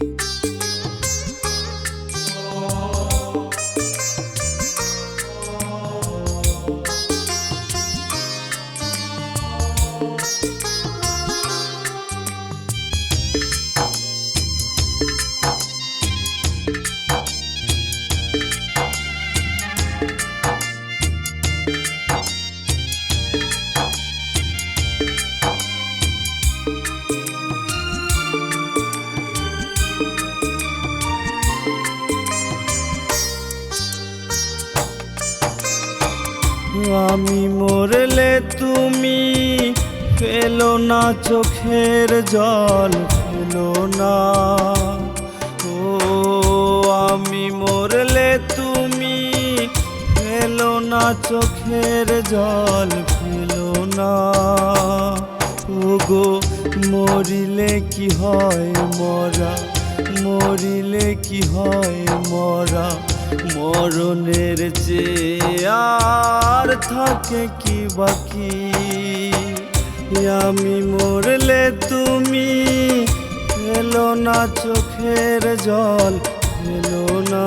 you আমি মরলে তুমি ফেলো না, চোখের জল ফেলো না। ও, আমি মরলে তুমি ফেলো না, চোখের জল ফেলো না। ও গো মরিলে কি হয় মরা? মরিলে কি হয় মরা? মরণের চেয়ে থাকে কি বাকি? আমি মরলে তুমি এলো না চোখের জল এলো না।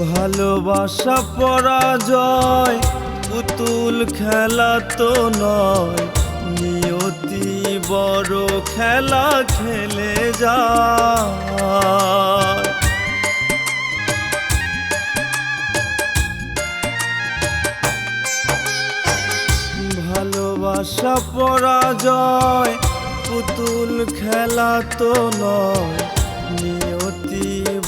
ভালোবাসা পরাজয়, পুতুল খেলা তো নয়। নিয়তি বড় খেলা খেলে যায়। ভালোবাসা পরাজয়, পুতুল খেলা তো নয়।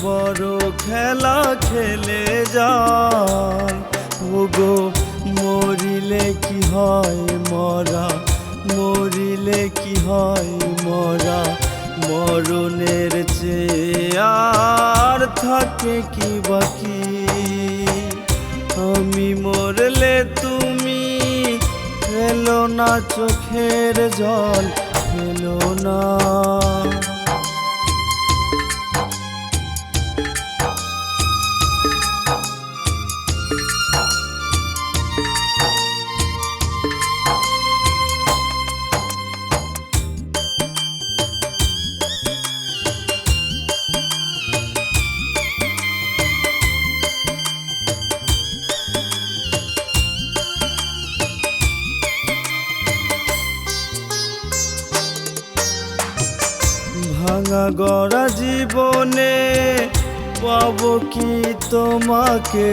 বড় খেলা খেলে যায়। ওগো, মরিলে কি হয় মরা? মরিলে কি হয় মরা? মরণের চেয়ে আর থাকে কি বাকি? আমি মরলে তুমি ফেলো না চোখের জল ফেলো না। গড়া জীবনে পাব কি তোমাকে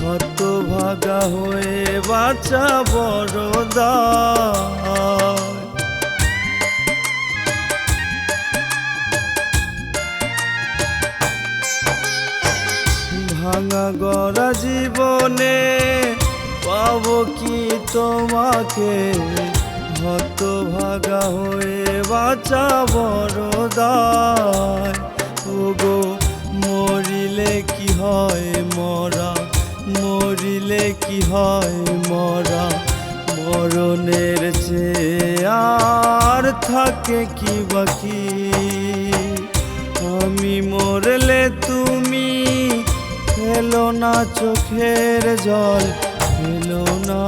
হত ভাগা হয়ে বাঁচা বড় দায়। ভাঙা গড়া জীবনে পাব কি তোমাকে হত ভাগা হয়ে বাঁচা বড় দায় ওগো, মরিলে কি হয় মরা? মরিলে কি হয় মরা? মরণের চেয়ে আর থাকে কি বাকি? আমি মরলে তুমি এলো না চোখের জল, এলো না